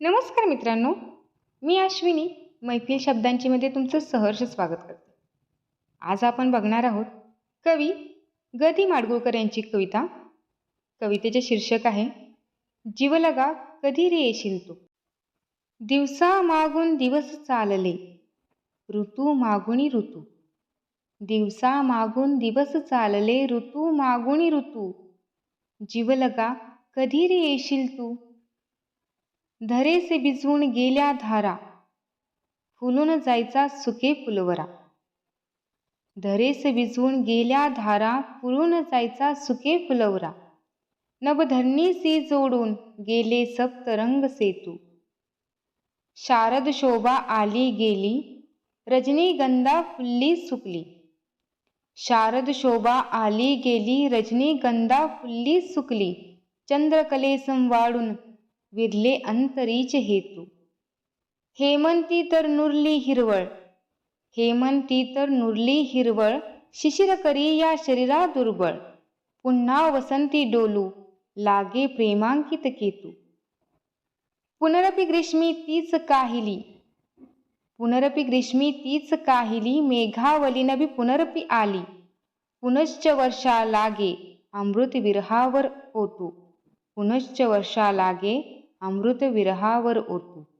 नमस्कार मित्रांनो मी अश्विनी मैफिल शब्दांचीमध्ये तुमचं सहर्ष स्वागत करते. आज आपण बघणार आहोत कवी ग दी माडगुळकर यांची कविता. कवितेचे शीर्षक आहे जीवलगा कधी रे येशील तू? दिवसा मागून दिवस चालले ऋतू मागुणी ऋतू. दिवसा मागून दिवस चालले ऋतू मागुणी ऋतू. जीवलगा कधी रे येशील तू? धरेसे भिजवून गेल्या धारा. फुलून जायचा सुके फुलवरा. धरेसे भिजवून गेल्या धारा फुलून जायचा सुके फुलवरा. नभधरणीसी जोडून गेले सप्तरंग सेतू. शारद शोभा आली गेली रजनीगंधा फुल्ली सुकली. शारद शोभा आली गेली रजनीगंधा फुल्ली सुकली. चंद्रकले संवाळून विरले अंतरीच हेतू. हेमंती तर नुरली हिरवळ. हेमंती तर नुरली हिरवळ. शिशिर करी या शरीरा दुर्बळ. पुन्हा वसंती डोलू. लागे प्रेमांकित केतू. पुनरपि ग्रीष्मी तीच काहिली. पुनरपि ग्रीष्मी तीच काहिली. मेघावली नभी पुनरपि आली. पुनश्च वर्षा लागे. अमृत विरहावर ओतू. पुनश्च वर्षा लागे. अमृत विरहावर ओतू.